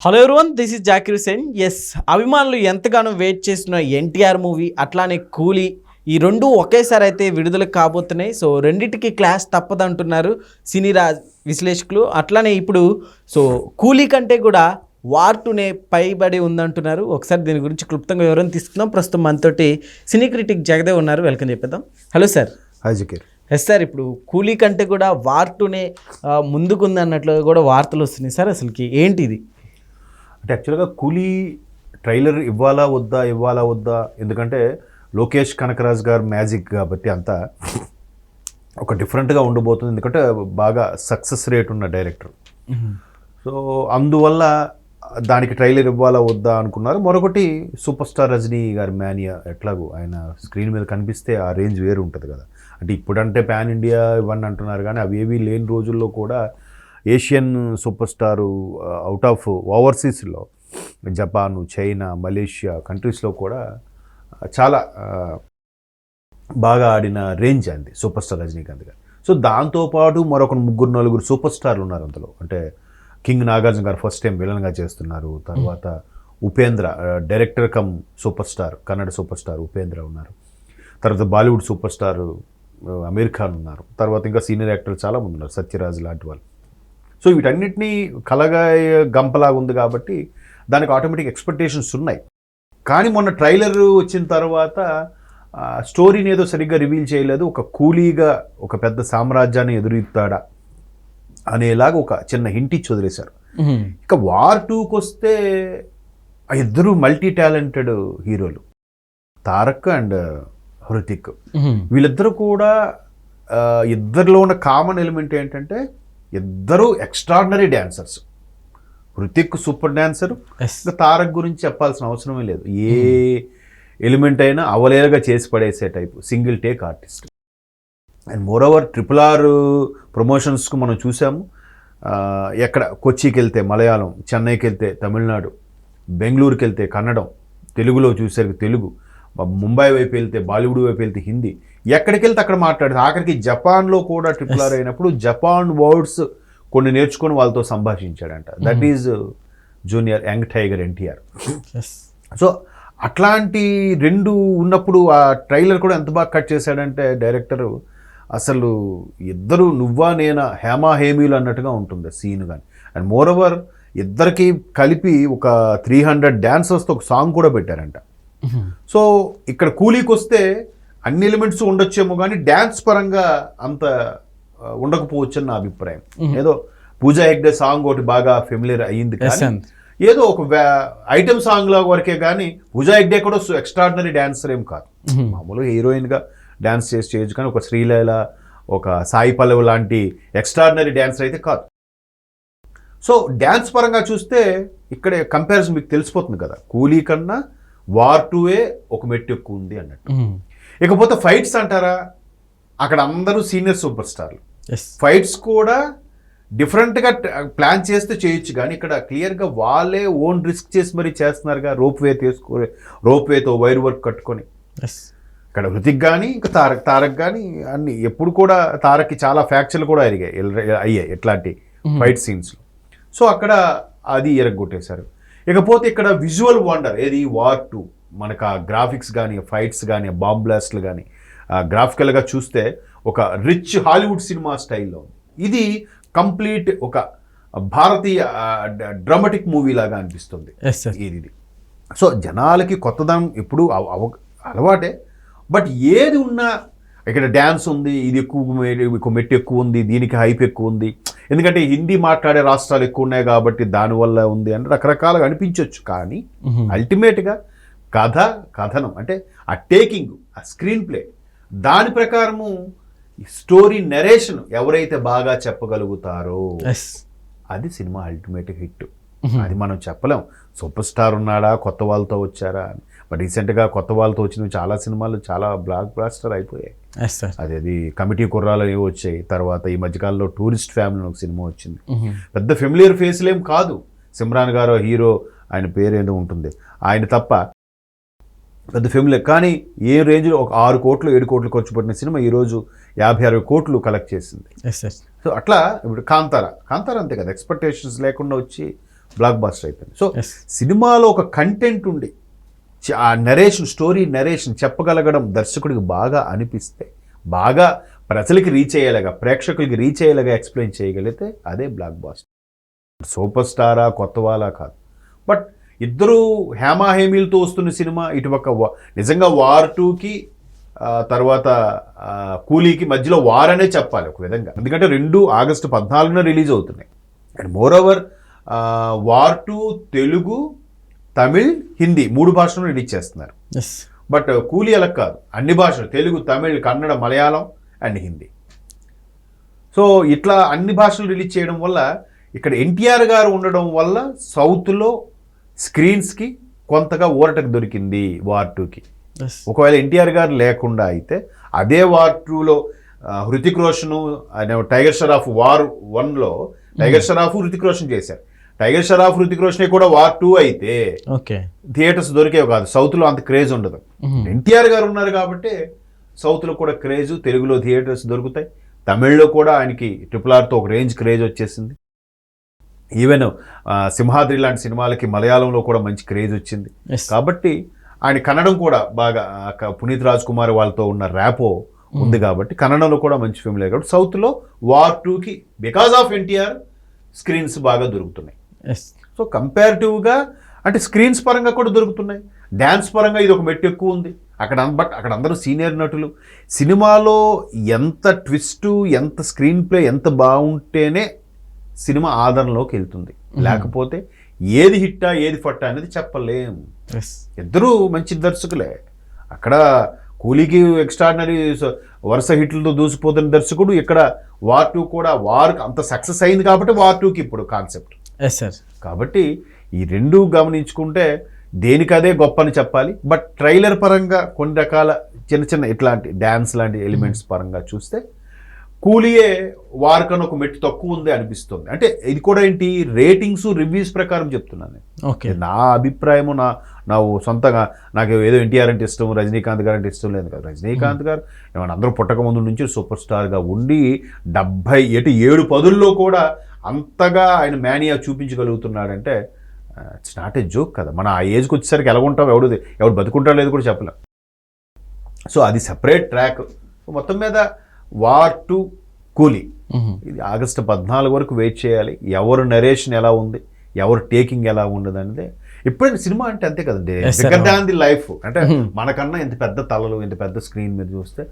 Hello everyone this is Zakir Hussain S అభిమానులు ఎంతగానో wait చేసిన ఎన్టీఆర్ మూవీ అట్లానే కూలీ ఈ రెండు ఒకేసారి అయితే విడుదల కాబోతున్నాయి. సో రెండింటికి క్లాస్ తప్పదంటున్నారు సినీ రా విశ్లేషకులు. అట్లానే ఇప్పుడు సో కూలీ కంటే కూడా వార్ టూనే పైబడి ఉందంటున్నారు. ఒకసారి దీని గురించి క్లుప్తంగా వివరణ తీసుకుందాం. ప్రస్తుతం మనతోటి సినీ క్రిటిక్ జగదేవ్ ఉన్నారు. వెల్కమ్ చెప్పేద్దాం. Hello sir hi Zakir S sir ఇప్పుడు కూలీ కంటే కూడా వార్ టూనే ఆ, ముందుకుంది అన్నట్లు కూడా వార్తలు వస్తున్నాయి. సార్ అసలుకి ఏంటి ఇది అంటే యాక్చువల్గా కూలీ ట్రైలర్ ఇవ్వాలా వద్దా ఇవ్వాలా వద్దా? ఎందుకంటే లోకేష్ కనకరాజ్ గారు మ్యాజిక్ కాబట్టి అంతా ఒక డిఫరెంట్గా ఉండబోతుంది. ఎందుకంటే బాగా సక్సెస్ రేట్ ఉన్న డైరెక్టర్. సో అందువల్ల దానికి ట్రైలర్ ఇవ్వాలా వద్దా అనుకున్నారు. మరొకటి సూపర్ స్టార్ రజనీ గారి మేనియా ఎట్లాగో ఆయన స్క్రీన్ మీద కనిపిస్తే ఆ రేంజ్ వేరు ఉంటుంది కదా. అంటే ఇప్పుడంటే పాన్ ఇండియా ఇవన్నీ అంటున్నారు కానీ అవి ఏవి లేని రోజుల్లో కూడా Asian super star out of ఓవర్సీస్లో Japan China Malaysia కంట్రీస్లో కూడా చాలా బాగా ఆడిన రేంజ్ అంది సూపర్ స్టార్ రజనీకాంత్ గారు. సో దాంతోపాటు మరొక ముగ్గురు నలుగురు సూపర్ స్టార్లు ఉన్నారు అందులో. అంటే కింగ్ నాగార్జున గారు ఫస్ట్ టైం విలన్గా చేస్తున్నారు. తర్వాత Upendra director cum super star Kannada super star Upendra ఉన్నారు. తర్వాత బాలీవుడ్ సూపర్ స్టార్ అమీర్ ఖాన్ ఉన్నారు. తర్వాత ఇంకా సీనియర్ యాక్టర్ చాలా మంది ఉన్నారు సత్యరాజ్ లాంటి వాళ్ళు. సో వీటన్నిటినీ కలగా గంపలాగా ఉంది కాబట్టి దానికి ఆటోమేటిక్ ఎక్స్పెక్టేషన్స్ ఉన్నాయి. కానీ మొన్న ట్రైలర్ వచ్చిన తర్వాత స్టోరీని ఏదో సరిగ్గా రివీల్ చేయలేదు. ఒక కూలీగా ఒక పెద్ద సామ్రాజ్యాన్ని ఎదురుతాడా అనేలాగా ఒక చిన్న హింట్ ఇచ్చి వదిలేశారు. ఇక వార్ టూకి వస్తే ఇద్దరు మల్టీ టాలెంటెడ్ హీరోలు తారక్ అండ్ హృతిక్. వీళ్ళిద్దరూ కూడా ఇద్దరిలో ఉన్న కామన్ ఎలిమెంట్ ఏంటంటే ఇద్దరు ఎక్స్ట్రాడినరీ డ్యాన్సర్స్ హృతిక్ సూపర్ ఇంకా తారక్ గురించి చెప్పాల్సిన అవసరమే లేదు. ఏ ఎలిమెంట్ అయినా అవలేలుగా చేసి పడేసే type single take artist and moreover triple R ప్రమోషన్స్కు మనం చూసాము. ఎక్కడ? కొచ్చికి వెళ్తే మలయాళం చెన్నైకి వెళ్తే తమిళనాడు బెంగళూరుకి వెళ్తే కన్నడం తెలుగులో చూసరికి తెలుగు. ముంబై వైపు వెళ్తే బాలీవుడ్ వైపు వెళ్తే హిందీ. ఎక్కడికి వెళ్తే అక్కడ మాట్లాడేది ఆఖరికి జపాన్లో కూడా ట్రిపుల్ ఆర్ అయినప్పుడు జపాన్ వర్డ్స్ కొన్ని నేర్చుకొని వాళ్ళతో సంభాషించాడంట. That is junior young tiger NTR. So అట్లాంటి రెండు ఉన్నప్పుడు ఆ ట్రైలర్ కూడా ఎంత బాగా కట్ చేశాడంటే డైరెక్టరు అసలు ఇద్దరు నువ్వా నేనా హేమా హేమీలు అన్నట్టుగా ఉంటుంది సీన్ కానీ. అండ్ మోర్ ఓవర్ ఇద్దరికి కలిపి ఒక త్రీ హండ్రెడ్ డాన్సర్స్తో ఒక సాంగ్ కూడా పెట్టారంట. సో ఇక్కడ కూలీకి వస్తే అన్ని ఎలిమెంట్స్ ఉండొచ్చేమో కానీ డ్యాన్స్ పరంగా అంత ఉండకపోవచ్చు అని నా అభిప్రాయం. ఏదో పూజా హెగ్డే సాంగ్ ఒకటి బాగా ఫెమిలియర్ అయ్యింది కానీ ఏదో ఒక ఐటమ్ సాంగ్ లా వరకే కానీ పూజా హెగ్డే కూడా ఎక్స్ట్రాడినరీ డాన్సర్ ఏం కాదు. మామూలుగా హీరోయిన్గా డాన్స్ చేసి చేయొచ్చు కానీ ఒక శ్రీలీల ఒక సాయి పల్లవి లాంటి ఎక్స్ట్రాడినరీ డాన్సర్ అయితే కాదు. సో డ్యాన్స్ పరంగా చూస్తే ఇక్కడ కంపారిజన్ మీకు తెలిసిపోతుంది కదా. కూలీ కన్నా వార్ టూవే ఒక మెట్టు ఎక్కువ ఉంది అన్నట్టు. ఇకపోతే ఫైట్స్ అంటారా? అక్కడ అందరూ సీనియర్ సూపర్ స్టార్లు ఫైట్స్ కూడా డిఫరెంట్గా ప్లాన్ చేస్తే చేయొచ్చు కానీ ఇక్కడ క్లియర్గా వాళ్ళే ఓన్ రిస్క్ చేసి మరీ చేస్తున్నారుగా రోప్ వే తీసుకు రోప్ వేతో వైర్ వర్క్ కట్టుకొని. ఇక్కడ హృతిక్ కానీ ఇంకా తారక్ తారక్ కానీ అన్ని ఎప్పుడు కూడా తారక్కి చాలా ఫ్యాక్చర్లు కూడా అరిగాయి అయ్యాయి ఎట్లాంటి ఫైట్ సీన్స్లో సో అక్కడ అది ఎరగొట్టేశారు. ఇకపోతే ఇక్కడ విజువల్ వండర్ ఏది? వార్ టూ మనకు ఆ గ్రాఫిక్స్ కానీ ఫైట్స్ కానీ బాంబ్ బ్లాస్ట్లు కానీ గ్రాఫికల్గా చూస్తే ఒక రిచ్ హాలీవుడ్ సినిమా స్టైల్లో ఉంది. ఇది కంప్లీట్ ఒక భారతీయ డ్రామాటిక్ మూవీ లాగా అనిపిస్తుంది. ఇది సో జనాలకి కొత్తదనం ఎప్పుడు అలవాటే. బట్ ఏది ఉన్నా ఇక్కడ డ్యాన్స్ ఉంది ఇది ఎక్కువ ఎక్కువ మెట్టు ఎక్కువ ఉంది దీనికి హైప్ ఎక్కువ ఉంది. ఎందుకంటే హిందీ మాట్లాడే రాష్ట్రాలు ఎక్కువ ఉన్నాయి కాబట్టి దానివల్ల ఉంది అని రకరకాలుగా అనిపించవచ్చు కానీ అల్టిమేట్గా కథ కథనం అంటే ఆ టేకింగ్ ఆ స్క్రీన్ ప్లే దాని ప్రకారము స్టోరీ నెరేషన్ ఎవరైతే బాగా చెప్పగలుగుతారో అది సినిమా అల్టిమేట్ హిట్. అది మనం చెప్పలేం. సూపర్ స్టార్ ఉన్నాడా? కొత్త వాళ్ళతో వచ్చారా? అని బట్ రీసెంట్గా కొత్త వాళ్ళతో వచ్చినవి చాలా సినిమాలు చాలా బ్లాక్ బ్లాస్టర్ అయిపోయాయి. అది అది కమిటీ కుర్రాలు ఏవో వచ్చాయి. తర్వాత ఈ మధ్యకాలంలో టూరిస్ట్ ఫ్యామిలీ ఒక సినిమా వచ్చింది. పెద్ద ఫెమిలియర్ ఫేస్లేం కాదు. సిమ్రాన్ గారు హీరో ఆయన పేరు ఏంటో ఉంటుంది. ఆయన తప్ప పెద్ద ఫెమిలియర్ కానీ ఏ రేంజ్లో ఒక ఆరు కోట్లు ఏడు కోట్లు ఖర్చు పెట్టిన సినిమా ఈరోజు యాభై అరవై కోట్లు కలెక్ట్ చేసింది. సో అట్లా ఇప్పుడు కాంతార. కాంతార అంతే కదా. ఎక్స్పెక్టేషన్స్ లేకుండా వచ్చి బ్లాక్ బాస్టర్ అయిపోయింది సో. సినిమాలో ఒక కంటెంట్ ఉండి ఆ నరేషన్ స్టోరీ నరేషన్ చెప్పగలగడం దర్శకుడికి బాగా అనిపిస్తే బాగా ప్రజలకి రీచ్ అయ్యేలాగా ప్రేక్షకులకి రీచ్ అయ్యేలాగా ఎక్స్ప్లెయిన్ చేయగలిగితే అదే బ్లాక్ బాస్టర్ సూపర్ స్టారా కొత్త వాళ్ళా కాదు. బట్ ఇద్దరు హేమాహేమీలతో వస్తున్న సినిమా ఇటుపక్క నిజంగా వార్ టూకి తర్వాత కూలీకి మధ్యలో వార్ అనే చెప్పాలి ఒక విధంగా. ఎందుకంటే రెండు ఆగస్టు పద్నాలుగున రిలీజ్ అవుతున్నాయి. And moreover War two Telugu Tamil Hindi మూడు భాషలను రిలీజ్ చేస్తున్నారు బట్ కూలీ అలా కాదు. అన్ని భాషలు తెలుగు తమిళ్ కన్నడ మలయాళం అండ్ హిందీ. సో ఇట్లా అన్ని భాషలు రిలీజ్ చేయడం వల్ల ఇక్కడ ఎన్టీఆర్ గారు ఉండడం వల్ల సౌత్లో స్క్రీన్స్కి కొంతగా ఊరటకు దొరికింది వార్ టూకి. ఒకవేళ ఎన్టీఆర్ గారు లేకుండా అయితే అదే వార్ టూలో హృతిక్ రోషన్ ఆయన టైగర్ షరాఫ్ వార్ వన్లో టైగర్ షరాఫ్ హృతిక్ రోషన్ చేశారు. టైగర్ షరాఫ్ హృతిక్ రోషన్ కూడా వార్ టూ అయితే ఓకే. థియేటర్స్ దొరికేవి కాదు. సౌత్లో అంత క్రేజ్ ఉండదు. ఎన్టీఆర్ గారు ఉన్నారు కాబట్టి సౌత్లో కూడా క్రేజ్ తెలుగులో థియేటర్స్ దొరుకుతాయి. తమిళ్ళో కూడా ఆయనకి ట్రిపుల్ ఆర్తో ఒక రేంజ్ క్రేజ్ వచ్చేసింది. ఈవెన్ సింహాద్రి లాంటి సినిమాలకి మలయాళంలో కూడా మంచి క్రేజ్ వచ్చింది. కాబట్టి ఆయన కన్నడం కూడా బాగా పునీత్ రాజ్ కుమార్ వాళ్ళతో ఉన్న ర్యాపో ఉంది కాబట్టి కన్నడంలో కూడా మంచి ఫిల్మ్ కాబట్టి సౌత్లో వార్ టూకి బికాస్ ఆఫ్ ఎన్టీఆర్ స్క్రీన్స్ బాగా దొరుకుతున్నాయి. సో కంపారిటివ్గా అంటే స్క్రీన్స్ పరంగా కూడా దొరుకుతున్నాయి. డ్యాన్స్ పరంగా ఇది ఒక మెట్టు ఎక్కువ ఉంది. అక్కడ బట్ అక్కడ అందరూ సీనియర్ నటులు. సినిమాలో ఎంత ట్విస్ట్ ఎంత స్క్రీన్ ప్లే ఎంత బాగుంటేనే సినిమా ఆదరణలోకి వెళ్తుంది. లేకపోతే ఏది హిట్టా ఏది ఫట్టా అనేది చెప్పలేం. ఇద్దరూ మంచి దర్శకులే. అక్కడ కూలీకి ఎక్స్ట్రాడినరీ వరుస హిట్లతో దూసిపోతున్న దర్శకుడు ఇక్కడ వార్ టూ కూడా వార్ అంత సక్సెస్ అయింది కాబట్టి వార్ టూకి ఇప్పుడు కాన్సెప్ట్ ఎస్ సార్ కాబట్టి ఈ రెండు గమనించుకుంటే దేనికదే గొప్ప అని చెప్పాలి. బట్ ట్రైలర్ పరంగా కొన్ని రకాల చిన్న చిన్న ఇట్లాంటి డ్యాన్స్ లాంటి ఎలిమెంట్స్ పరంగా చూస్తే కూలియే వారికన్నా ఒక మెట్టు తక్కువ ఉంది అనిపిస్తుంది. అంటే ఇది కూడా ఏంటి? రేటింగ్స్ రివ్యూస్ ప్రకారం చెప్తున్నాను నేను. ఓకే నా అభిప్రాయము నా నా సొంతంగా నాకు ఏదో ఎన్టీఆర్ అంటే ఇష్టం రజనీకాంత్ గారు అంటే ఇష్టం లేదు కదా. రజనీకాంత్ గారు ఏమన్నా అందరూ పుట్టక ముందు నుంచి సూపర్ స్టార్గా ఉండి డెబ్భై ఎటు ఏడు పదుల్లో కూడా అంతగా ఆయన మేనియా చూపించగలుగుతున్నాడంటే ఇట్స్ నాట్ ఏ జోక్ కదా. మన ఆ ఏజ్కి వచ్చేసరికి ఎలా ఉంటాం ఎవడు ఎవడు బతుకుంటాడో లేదు కూడా చెప్పలేం. సో అది సెపరేట్ ట్రాక్ మొత్తం మీద వార్ టు కూలీ. ఇది ఆగస్టు పద్నాలుగు వరకు వెయిట్ చేయాలి. ఎవరు నరేషన్ ఎలా ఉంది ఎవరు టేకింగ్ ఎలా ఉండదు అనేది. ఎప్పుడైనా సినిమా అంటే అంతే కదండి ది లైఫ్ అంటే. మనకన్నా ఇంత పెద్ద తలలు ఇంత పెద్ద స్క్రీన్ మీద చూస్తే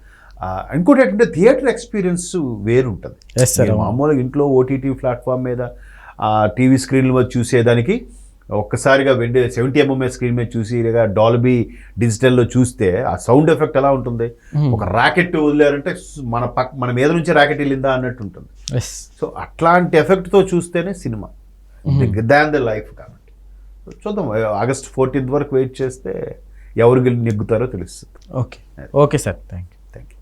ఇంకోటి ఏంటంటే థియేటర్ ఎక్స్పీరియన్స్ వేరుంటుంది. సార్ మీరు మామూలుగా ఇంట్లో ఓటీటీ ప్లాట్ఫామ్ మీద టీవీ స్క్రీన్ మీద చూసేదానికి ఒక్కసారిగా వెండి సెవెంటీ ఎంఎంఏ స్క్రీన్ మీద చూసి ఇలాగా డాల్బీ డిజిటల్లో చూస్తే ఆ సౌండ్ ఎఫెక్ట్ ఎలా ఉంటుంది? ఒక రాకెట్ వదిలేరంటే మన పక్క మన మీద నుంచి రాకెట్ వెళ్ళిందా అన్నట్టు ఉంటుంది. సో అట్లాంటి ఎఫెక్ట్తో చూస్తేనే సినిమా. దాన్ ద లైఫ్ కాబట్టి. చూద్దాం ఆగస్ట్ ఫోర్టీన్త్ వరకు వెయిట్ చేస్తే ఎవరు నెగ్గుతారో తెలుస్తుంది. Okay okay sir thank you thank you